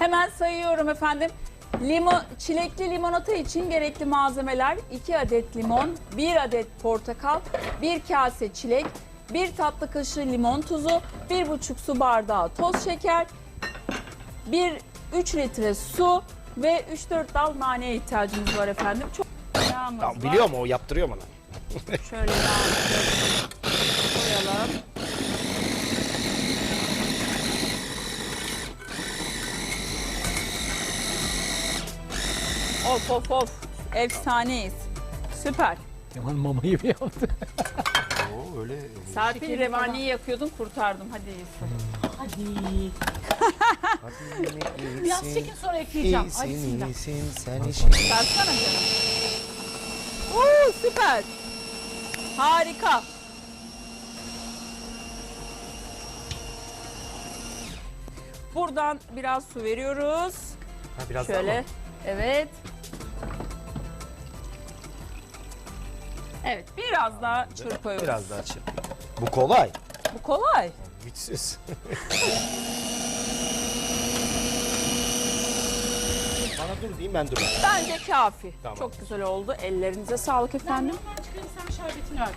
Hemen sayıyorum efendim. Limon, çilekli limonata için gerekli malzemeler 2 adet limon, 1 adet portakal, 1 kase çilek, 1 tatlı kaşığı limon tuzu, 1,5 su bardağı toz şeker, 1 3 litre su ve 3-4 dal naneye ihtiyacımız var efendim. Çok yağımız Tamam, var. biliyor mu o yaptırıyor bana. Şöyle yağımızı Of of of. Efsaneyiz. Süper. Yaman mama gibi yaptı. Oo öyle. Serpil revaniyi yakıyordun kurtardım. Hadi iyisin. Hadi. Hadi Biraz çekin sonra ekleyeceğim. Ay İyisin, bismillah. iyisin, sen işin. Versene canım. Oo, süper. Harika. Buradan biraz su veriyoruz. Ha, biraz daha Şöyle. mı? Evet. Evet, biraz daha çırpıyoruz. Biraz daha çırp. Bu kolay. Bu kolay. Güçsüz. Bana dur diyeyim ben durayım. Bence kafi. Tamam. Çok güzel oldu. Ellerinize sağlık Ben efendim. yanından çıkayım sen şerbetini ver.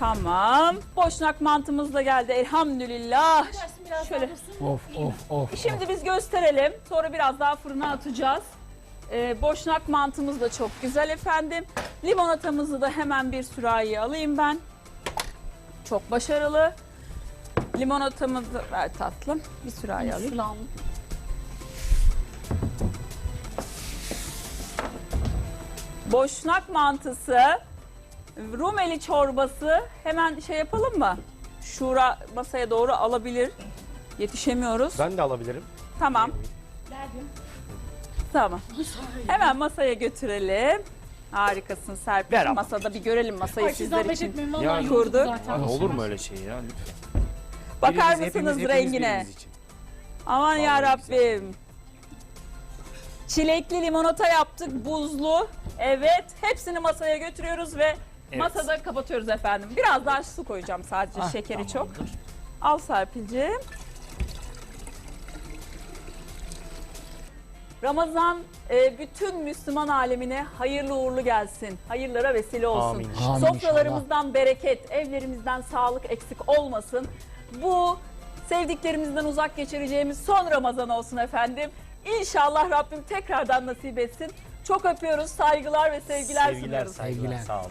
Tamam. Boşnak mantımız da geldi elhamdülillah. Biraz Şöyle. Of of of. Şimdi biz gösterelim. Sonra biraz daha fırına atacağız. Ee, boşnak mantımız da çok güzel efendim. Limonatamızı da hemen bir sürahiye alayım ben. Çok başarılı. Limonatamızı ver tatlım. Bir sürahi alayım. Sulan. Boşnak mantısı, Rumeli çorbası hemen şey yapalım mı? Şura masaya doğru alabilir. Yetişemiyoruz. Ben de alabilirim. Tamam. Derdim. Tamam. Hemen masaya götürelim. Harikasın Serpil. Ver. Masada bir görelim masayı Ay sizler için. becetmeyin. Vallahi Ya, yoruldum kurduk. zaten. Olur mu öyle şey ya lütfen. Bakar Birimiz, mısınız hepimiz, hepimiz rengine? birimiz için. Aman Vallahi ya Rabbim. Çilekli limonata yaptık buzlu. Evet hepsini masaya götürüyoruz ve Evet. masada kapatıyoruz efendim. Biraz daha su koyacağım sadece Ah, şekeri çok. Al Serpil'ciğim. Ramazan e, bütün Müslüman alemine hayırlı uğurlu gelsin. Hayırlara vesile olsun. Amin. Amin Sofralarımızdan bereket, evlerimizden sağlık eksik olmasın. Bu sevdiklerimizden uzak geçireceğimiz son Ramazan olsun efendim. İnşallah Rabbim tekrardan nasip etsin. Çok öpüyoruz, saygılar ve sevgiler, Sevgiler, sunuyoruz. saygılar. Sevgiler. Sağ olun.